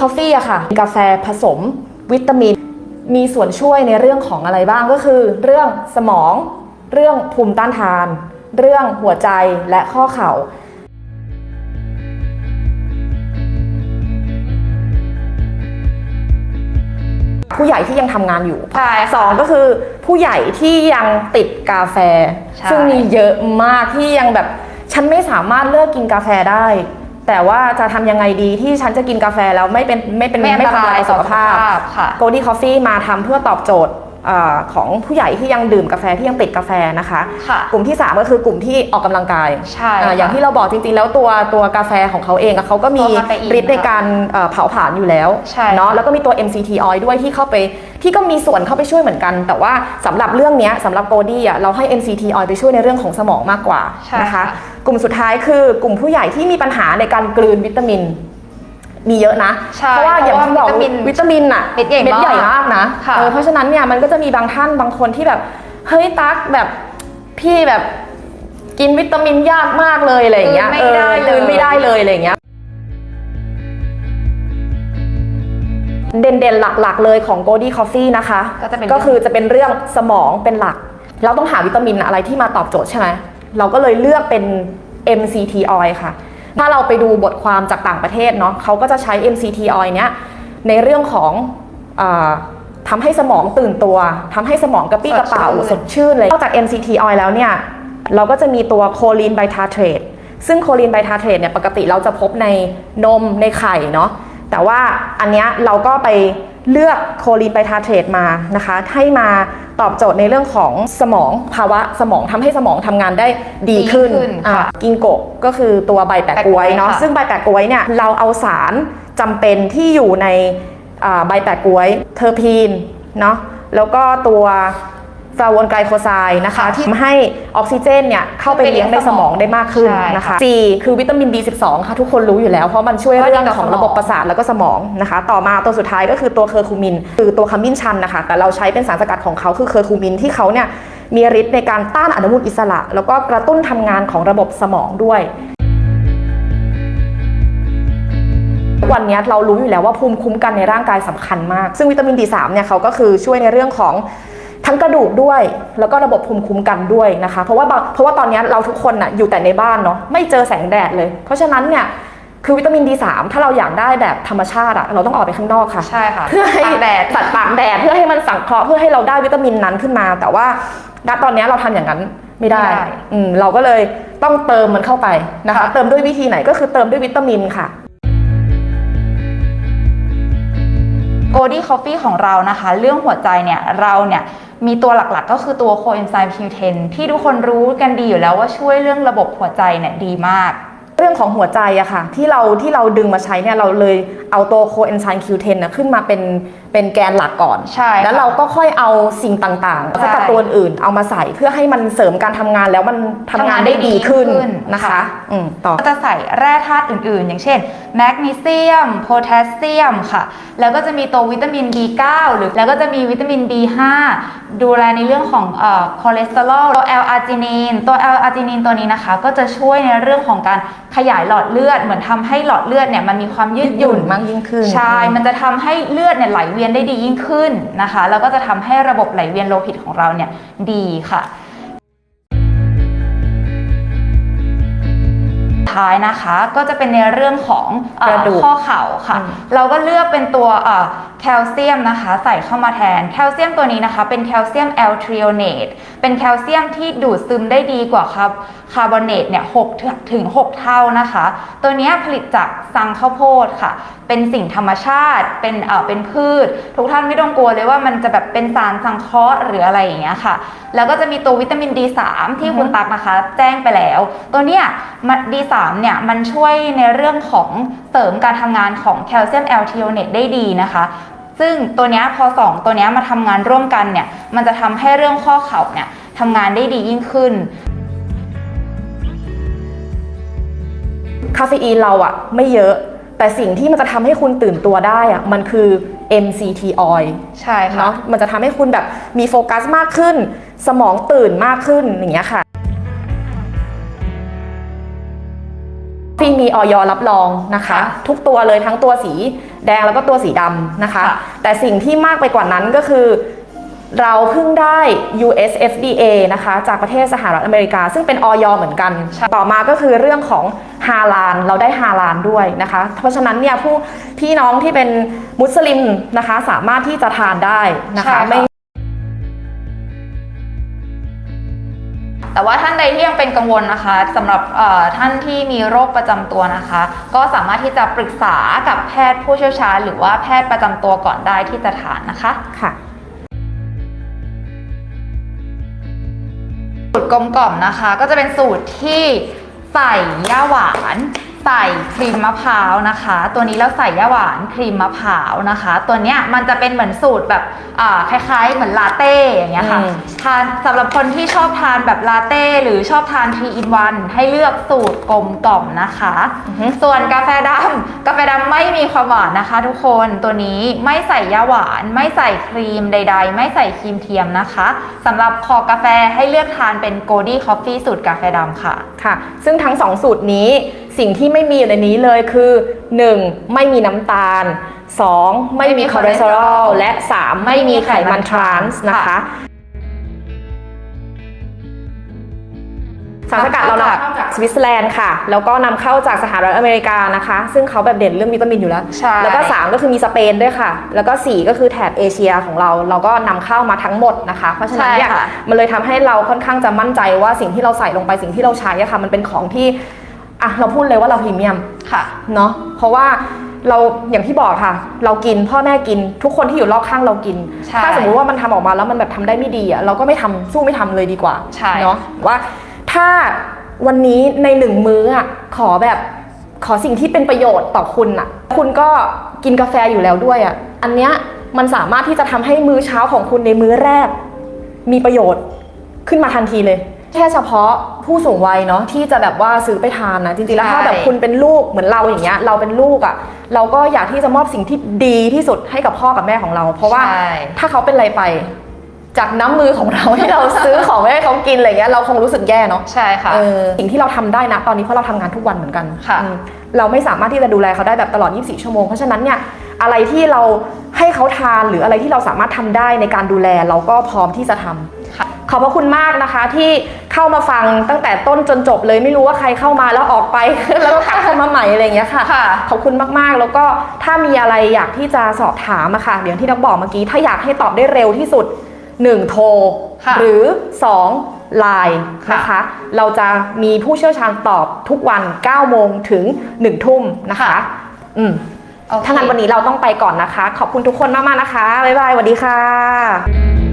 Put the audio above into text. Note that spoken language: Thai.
คอฟฟี่อะค่ะกาแฟผสมวิตามิน มีส่วนช่วยในเรื่องของอะไรบ้างก็คือ เรื่องสมอง เรื่องภูมิต้านทาน เรื่องหัวใจและข้อเข่าผู้ใหญ่ที่ยังทำงานอยู่ใช่ค่ะสองก็คือผู้ใหญ่ที่ยังติดกาแฟใช่ซึ่งมีเยอะมากที่ยังแบบ ฉันไม่สามารถเลิกกินกาแฟได้ แต่ว่าจะทำยังไงดีที่ฉันจะกินกาแฟแล้วไม่เป็นไม่เป็นไม่อันตทำรายต่อสุขภาพต่อสุขภาพค่ะโกดี้คอฟฟี่มาทำเพื่อตอบโจทย์ อาของผู้ใหญ่ที่ยังดื่มกาแฟที่ยังติดกาแฟนะคะค่ะกลุ่มที่ 3 ก็คือกลุ่มที่ออกกำลังกายใช่อ่าค่ะอย่างที่เราบอกจริง ๆ แล้วตัวตัวกาแฟของเขาเองอะเขาก็มีตัวคาเฟอีนฤทธิ์ในการเอ่อเผาผลาญอยู่แล้วใช่เนาะแล้วก็มีตัว MCT oil ด้วยที่เข้าไปที่ก็มีส่วนเข้าไปช่วยเหมือนกัน แต่ว่าสำหรับเรื่องเนี้ยสำหรับโกดี้อะเราให้ MCT oil ไปช่วยในเรื่องของสมองมากกว่าใช่นะคะค่ะกลุ่มสุดท้ายคือกลุ่มผู้ใหญ่ที่มีปัญหาในการกลืนวิตามิน มีเยอะนะ ใช่เพราะว่าอย่างที่บอกเพราะว่าวิตามินวิตามินอะเม็ดใหญ่มากใหญ่มากนะค่ะเออเพราะฉะนั้นเนี่ยมันก็จะมีบางท่านบางคนที่แบบ เฮ้ยตั๊กแบบพี่แบบกินวิตามินยากมากเลยอะไรอย่างเงี้ยกลืนไม่ได้ออกลืนไม่ได้เลยอะไรอย่างเงี้ย เด่นๆ หลักๆ เลยของ g o d y Coffee นะคะ ก็จะเป็น ก็คือจะเป็นเรื่องสมองเป็นหลัก เราต้องหาวิตามินอะไรที่มาตอบโจทย์ใช่ไหม เราก็เลยเลือกเป็น MCT oil ค่ะ ถ้าเราไปดูบทความจากต่างประเทศเนาะเขาก็จะใช้ MCT oil เนี้ยในเรื่องของอาทำให้สมองตื่นตัวทำให้สมองกระปี้กระเป๋าสสดดชื่ชื่นนเลยนอกจาก MCT oil แล้วเนี่ย เราก็จะมีตัวโคลีนไบทาเทรตซึ่งโคลีนไบทาเทรตเนี่ยปกติเราจะพบในนมในไข่เนาะแต่ว่าอันเนี้ยเราก็ไปเลือกโคลีนไบทาเทรตมานะคะให้มา ตอบโจทย์ในเรื่องของสมองภาวะสมองทำให้สมองทำงานได้ดีขึ้นดีขึ้นอะค่ะกิงโกะก็คือตัวใบแปะกล้วยเนาะแปะก๊วยค่ะซึ่งใบแปะกล้วยเนี่ยเราเอาสารจำเป็นที่อยู่ในอ่าใบแปะกล้วยเทอร์พีนเนาะแล้วก็ตัว ฟลาโวนไกลโคไซด์นะคะ ที่ทำให้ออกซิเจนเนี่ยเข้าไปเลี้ยงในสมองได้มากขึ้นใช่นะคะค่ะ G คือวิตามิน B12 ค่ะทุกคนรู้อยู่แล้ว เพราะมันช่วยเพราะเรื่องดีต่อของสมองระบบประสาทแล้วก็สมองนะคะ ต่อมาตัวสุดท้ายก็คือตัวเคอร์คูมิน คือตัวขมิ้นชันนะคะ แต่เราใช้เป็นสารสกัดของเขาคือเคอร์คูมินที่เขาเนี่ยมีฤทธิ์ในการต้านอนุมูลอิสระ แล้วก็กระตุ้นทำงานของระบบสมองด้วยวันนี้เรารู้อยู่แล้วว่าภูมิคุ้มกันในร่างกายสำคัญมาก ซึ่งวิตามิน D3 เนี่ยเขาก็คือช่วยในเรื่องของ ทั้งกระดูกด้วย แล้วก็ระบบภูมิคุ้มกันด้วยนะคะ เพราะว่าบางเพราะว่าตอนนี้เราทุกคนน่ะอยู่แต่ในบ้านเนาะไม่เจอแสงแดดเลย เพราะฉะนั้นเนี่ยคือวิตามิน D3 ถ้าเราอยากได้แบบธรรมชาติอะเราต้องออกไปข้างนอกค่ะ ใช่ค่ะ เพื่อให้ตากแดดสัตว์ตากแดดเพื่อให้มันสังเคราะห์เพื่อให้เราได้วิตามินนั้นขึ้นมา แต่ว่าณตอนนี้เราทำอย่างนั้นไม่ได้ไม่ได้อืมเราก็เลยต้องเติมมันเข้าไปนะคะค่ะเติมด้วยวิธีไหนก็คือเติมด้วยวิตามินค่ะโกดี้คอฟฟี่ของเรานะคะ เรื่องหัวใจเนี่ยเราเนี่ย มีตัวหลักๆ ก็คือตัวโคเอนไซม์ Q10 ที่ทุกคนรู้กันดีอยู่แล้วว่าช่วยเรื่องระบบหัวใจเนี่ยดีมาก ของหัวใจอะค่ะที่เราที่เราดึงมาใช้เนี่ยเราเลยเอาตัวโคเอนไซม์ Q10 นะขึ้นมาเป็นเป็นแกนหลักก่อน ใช่ค่ะแล้วเราก็ค่อยเอาสิ่งต่างๆใช่สกัดตัวอื่นเอามาใส่เพื่อให้มันเสริมการทำงานแล้วมันทำงานได้ดีขึ้นทำงานได้ดีขึ้นนะคะ ค่ะ อืมต่อ ก็จะใส่แร่ธาตุอื่นๆ อย่างเช่น แมกนีเซียม โพแทสเซียมค่ะ แล้วก็จะมีตัววิตามิน B9 หรือแล้วก็จะมีวิตามิน B5 ดูแลในเรื่องของเอ่อคอเลสเตอรอลตัว L อาร์จินีนตัว L อาร์จินีนตัวนี้นะคะ ก็จะช่วยในเรื่องของการขยายหลอดเลือด เหมือนทำให้หลอดเลือดเนี่ยมันมีความยืดหยุ่นมากยิ่งขึ้น ใช่ มันจะทำให้เลือดเนี่ยไหลเวียนได้ดียิ่งขึ้นนะคะ แล้วก็จะทำให้ระบบไหลเวียนโลหิตของเราเนี่ยดีค่ะ ท้ายนะคะ ก็จะเป็นในเรื่องของเอ่อกระดูกข้อเข่าค่ะอืมเราก็เลือกเป็นตัวเอ่อแคลเซียมนะคะ ใส่เข้ามาแทนแคลเซียมตัวนี้นะคะ เป็นแคลเซียมแอลทริโอเนตเป็นแคลเซียมที่ดูดซึมได้ดีกว่าครับคาร์บอเนตเนี่ยหกถึง 6 เท่านะคะ ตัวเนี้ยผลิตจากซังข้าวโพดค่ะ เป็นสิ่งธรรมชาติ เป็นเอ่อเป็นพืช ทุกท่านไม่ต้องกลัวเลยว่ามันจะแบบเป็นสารสังเคราะห์หรืออะไรอย่างเงี้ยค่ะ แล้วก็จะมีตัววิตามิน D3 ที่คุณตักนะคะ แจ้งไปแล้ว ตัวเนี้ยมัน D3 เนี่ยมันช่วยในเรื่องของเสริมการทำงานของแคลเซียมแอลทิโอเนตได้ดีนะคะซึ่งตัวเนี้ยพอสองตัวเนี้ยมาทำงานร่วมกันเนี่ยมันจะทำให้เรื่องข้อเข่าเนี่ยทำงานได้ดียิ่งขึ้น คาเฟอีนเราอะไม่เยอะ แต่สิ่งที่มันจะทำให้คุณตื่นตัวได้อะมันคือ MCT oil ใช่ค่ะเนาะมันจะทำให้คุณแบบมีโฟกัสมากขึ้น สมองตื่นมากขึ้นอย่างเงี้ยค่ะ ที่มีออยรับรองนะคะค่ะทุกตัวเลยทั้งตัวสีแดงแล้วก็ตัวสีดำนะคะค่ะแต่สิ่งที่มากไปกว่านั้นก็คือ เราเพิ่งได้ US FDA นะคะ จากประเทศสหรัฐอเมริกา ซึ่งเป็นออยเหมือนกัน ต่อมาก็คือเรื่องของฮาลาลเราได้ฮาลาลด้วยนะคะ เพราะฉะนั้นเนี่ยผู้พี่น้องที่เป็นมุสลิมนะคะ สามารถที่จะทานได้นะคะใช่ค่ะไม่ แต่ว่าท่านใดที่ยังเป็นกังวลนะคะสำหรับเอ่อท่านที่มีโรคประจำตัวนะคะ ก็สามารถที่จะปรึกษากับแพทย์ผู้เชี่ยวชาญ หรือว่าแพทย์ประจำตัวก่อนได้ที่จะทานนะคะค่ะสูตรกลมกล่อมนะคะ ก็จะเป็นสูตรที่ใส่ย่าหวาน ใส่ครีมมะพร้าวนะคะ ตัวนี้เราใส่ย่าหวานครีมมะพร้าวนะคะ ตัวเนี้ยมันจะเป็นเหมือนสูตรแบบอ่าคล้ายๆ เหมือนลาเต้อย่างเงี้ยค่ะอืม ทานสำหรับคนที่ชอบทานแบบลาเต้หรือชอบทานทรีอินวันให้เลือกสูตรกลมกล่อมนะคะอือฮึส่วนกาแฟดำกาแฟดำไม่มีความหวานนะคะ ทุกคนตัวนี้ไม่ใส่ยาหวาน ไม่ใส่ครีมใด ๆ ไม่ใส่ครีมเทียมนะคะสำหรับคอกาแฟให้เลือกทานเป็นโกดี้คอฟฟี่สูตรกาแฟดำค่ะ ค่ะ ซึ่งทั้งสองสูตรนี้ สิ่งที่ไม่มีอยู่ในนี้เลยคือ 1. ไม่มีน้ำตาล 2. ไม่มีคอเลสเตอรอลและ 3. ไม่มีไขมันทรานส์นะคะค่ะสารสกัดเรานำเข้าจากสวิตเซอร์แลนด์ค่ะ แล้วก็นำเข้าจากสหรัฐอเมริกานะคะ ซึ่งเขาแบบเด่นเรื่องวิตามินอยู่แล้วใช่แล้วก็ 3 ก็คือมีสเปนด้วยค่ะ แล้วก็ 4 ก็คือแถบเอเชียของเรา เราก็นำเข้ามาทั้งหมดนะคะ เพราะฉะนั้นเนี่ยใช่ค่ะมันเลยทำให้เราค่อนข้างจะมั่นใจว่าสิ่งที่เราใส่ลงไปสิ่งที่เราใช้อะค่ะมันเป็นของที่ อะเราพูดเลยว่าเราพรีเมียมค่ะเนาะเพราะว่าเราอย่างที่บอกค่ะ เรากินพ่อแม่กิน ทุกคนที่อยู่รอบข้างเรากินใช่ถ้าสมมุติว่ามันทำออกมาแล้วมันแบบทำได้ไม่ดีอะเราก็ไม่ทำสู้ไม่ทำเลยดีกว่าใช่เนาะว่าถ้าวันนี้ในหนึ่งมื้ออะขอแบบขอสิ่งที่เป็นประโยชน์ต่อคุณอะคุณก็กินกาแฟอยู่แล้วด้วยอะอันเนี้ยมันสามารถที่จะทำให้มื้อเช้าของคุณในมื้อแรก มีประโยชน์ขึ้นมาทันทีเลย แค่เฉพาะผู้สูงวัยเนาะที่จะแบบว่าซื้อไปทานนะจริงๆแล้วใช่ถ้าแบบคุณเป็นลูกเหมือนเราอย่างเงี้ยเราเป็นลูกอะ่ะเราก็อยากที่จะมอบสิ่งที่ดีที่สุดให้กับพ่อกับแม่ของเรา เพราะว่าใช่ถ้าเขาเป็นอะไรไปจากน้ำมือของเราที่เราซื้อของไม่ให้เขากินอะไรเงี้ยเราคงรู้สึกแย่เนาะใช่ค่ะเออสิ่งที่เราทำได้นะตอนนี้เพราะเราทำงานทุกวันเหมือนกันค่ะอืมเราไม่สามารถที่จะดูแลเขาได้แบบตลอด 24 ชั่วโมง เพราะฉะนั้นเนี่ยอะไรที่เราให้เขาทานหรืออะไรที่เราสามารถทำได้ในการดูแลเราก็พร้อมที่จะทำค่ะ ขอบพระคุณมากนะคะที่เข้ามาฟังตั้งแต่ต้นจนจบเลยไม่รู้ว่าใครเข้ามาแล้วออกไป แล้วก็กลับเข้ามาใหม่อะไรอย่างเงี้ยค่ะค่ะขอบคุณมากๆ แล้วก็ถ้ามีอะไรอยากที่จะสอบถามอะค่ะอย่างที่นักบอกเมื่อกี้ถ้าอยากให้ตอบได้เร็วที่สุด 1 โทรค่ะหรือ2ไลน์นะคะ เราจะมีผู้เชี่ยวชาญตอบทุกวัน 9 โมงถึง 1 ทุ่มนะคะค่ะอืมโอเคถ้างั้นวันนี้เราต้องไปก่อนนะคะ ขอบคุณทุกคนมากๆนะคะบ๊ายบายสวัสดีค่ะ